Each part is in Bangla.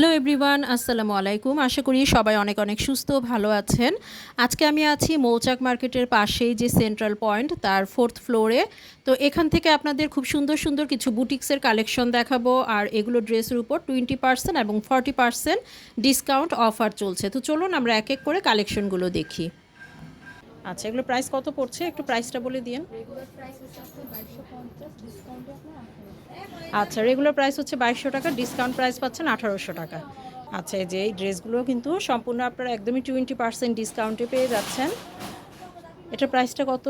হ্যালো এভরিওয়ান আসসালামু আলাইকুম আশা করি সবাই অনেক অনেক সুস্থ ভালো আছেন। আজকে আমি আছি মৌচাক মার্কেটের পাশেই যে সেন্ট্রাল পয়েন্ট তার ফোর্থ ফ্লোরে তো এখান থেকে আপনাদের খুব সুন্দর সুন্দর কিছু বুটিক্সের কালেকশন দেখাবো। আর এগুলো ড্রেসের উপর টোয়েন্টি পার্সেন্ট এবং ফর্টি পার্সেন্ট ডিসকাউন্ট অফার চলছে। তো চলুন আমরা এক এক করে কালেকশনগুলো দেখি। আচ্ছা এগুলো প্রাইস কত পড়ছে? একটু প্রাইসটা বলে দিন আচ্ছা রেগুলার প্রাইস হচ্ছে বাইশশো টাকা ডিসকাউন্ট প্রাইস পাচ্ছেন আঠারোশো টাকা। আচ্ছা এই যে এই ড্রেসগুলো কিন্তু সম্পূর্ণ আপনারা একদমই টোয়েন্টি পার্সেন্ট ডিসকাউন্টে পেয়ে যাচ্ছেন। এটার প্রাইসটা কত?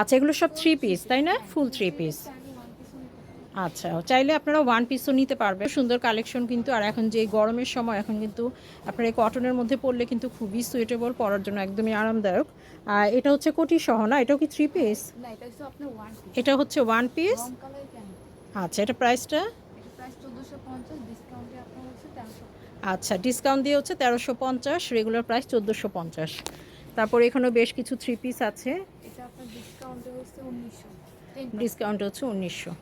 আচ্ছা এগুলো সব থ্রি পিস তাই না? ফুল থ্রি পিস চাইলে ওয়ান পিসও নিতে পারেন আচ্ছা চাইলে আপনারা ওয়ান পিসও নিতে পারবেন। সুন্দর কালেকশন কিন্তু আর এখন যে গরমের সময় এখন কিন্তু আপনার এই কটনের মধ্যে পরলে কিন্তু খুবই সুইটেবল পরার জন্য একদমই আরামদায়ক। আর এটা হচ্ছে কোটি সহ না? এটাও কি থ্রি পিস এটা হচ্ছে ওয়ান পিস এটা হচ্ছে ওয়ান পিস রং কালার কেন আচ্ছা এটা প্রাইসটা প্রাইস পঞ্চাশ ডিসকাউন্টে আপনার আচ্ছা ডিসকাউন্ট দিয়ে হচ্ছে তেরোশো পঞ্চাশ রেগুলার প্রাইস চোদ্দোশো পঞ্চাশ। তারপরে এখানেও বেশ কিছু থ্রি পিস আছে। এটা আপনার ডিসকাউন্টে হচ্ছে উনিশশো।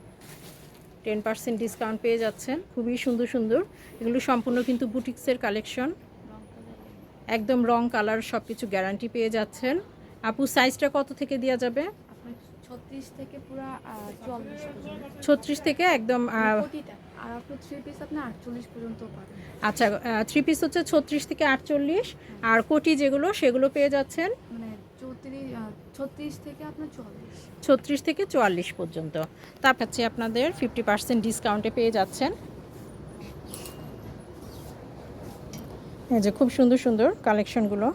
টেন পার্সেন্ট ডিসকাউন্ট পেয়ে যাচ্ছেন। খুবই সুন্দর সুন্দর। এগুলো সম্পূর্ণ কিন্তু বুটিক্সের কালেকশন একদম রং কালার সব কিছু গ্যারান্টি পেয়ে যাচ্ছেন। আপু সাইজটা কত থেকে দেওয়া যাবে? ছত্রিশ থেকে পুরো ছত্রিশ থেকে একদম পাবেন। আচ্ছা থ্রি পিস হচ্ছে ছত্রিশ থেকে আটচল্লিশ। আর কোটি যেগুলো সেগুলো পেয়ে যাচ্ছেন। মানে ছত্রিশ থেকে আপনার চুয়াল্লিশ। ছত্রিশ থেকে চুয়াল্লিশ পর্যন্ত। তার কাছে আপনাদের ফিফটি পার্সেন্ট ডিসকাউন্টে পেয়ে যাচ্ছেন। এই যে খুব সুন্দর সুন্দর কালেকশনগুলো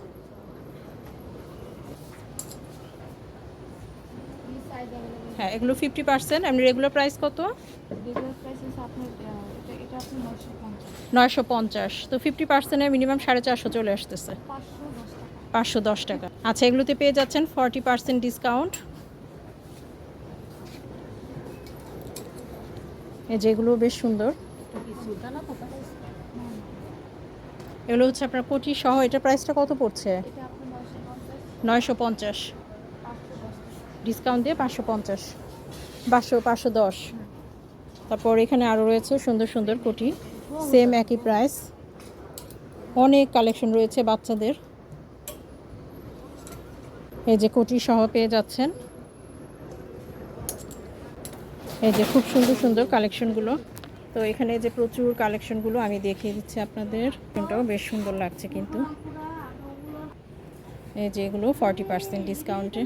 হ্যাঁ এগুলো ফিফটি পার্সেন্ট এমনি রেগুলার প্রাইস কত? নয়শো পঞ্চাশ। তো ফিফটি পার্সেন্টে মিনিমাম সাড়ে চারশো চলে আসতেছে। পাঁচশো দশ টাকা। আচ্ছা এগুলোতে পেয়ে যাচ্ছেন ফর্টি পার্সেন্ট ডিসকাউন্ট। যেগুলো বেশ সুন্দর। এগুলো হচ্ছে আপনার কোটি সহ, এটা প্রাইসটা কত পড়ছে? নয়শো পঞ্চাশ। ডিসকাউন্ট দিয়ে পাঁচশো পঞ্চাশ। পাঁচশো পাঁচশো দশ। তারপর এখানে আরও রয়েছে সুন্দর সুন্দর কোটি সেম একই প্রাইস অনেক কালেকশন রয়েছে বাচ্চাদের। এই যে কোটি সহ পেয়ে যাচ্ছেন। এই যে খুব সুন্দর সুন্দর কালেকশনগুলো। তো এখানে যে প্রচুর কালেকশনগুলো আমি দেখিয়ে দিচ্ছি আপনাদের। কোনটাও বেশ সুন্দর লাগছে কিন্তু। এই যে এগুলো ফর্টি পার্সেন্ট ডিসকাউন্টে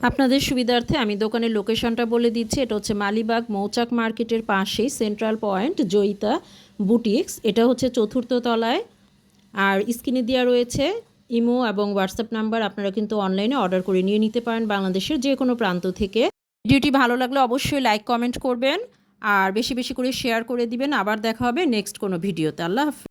আপনাদের সুবিধার্থে আমি দোকানের লোকেশনটা বলে দিচ্ছি। এটা হচ্ছে মালিবাগ মৌচাক মার্কেটের পাশেই সেন্ট্রাল পয়েন্ট, জয়িতা বুটিক্স। এটা হচ্ছে চতুর্থ তলায়। আর স্ক্রিনে দেওয়া রয়েছে ইমো এবং হোয়াটসঅ্যাপ নাম্বার। আপনারা কিন্তু অনলাইনে অর্ডার করে নিয়ে নিতে পারেন বাংলাদেশের যে কোনো প্রান্ত থেকে। ভিডিওটি ভালো লাগলে অবশ্যই লাইক, কমেন্ট করবেন। আর বেশি বেশি করে শেয়ার করে দিবেন। আবার দেখা হবে নেক্সট কোনো ভিডিওতে। আল্লাহ হাফেজ।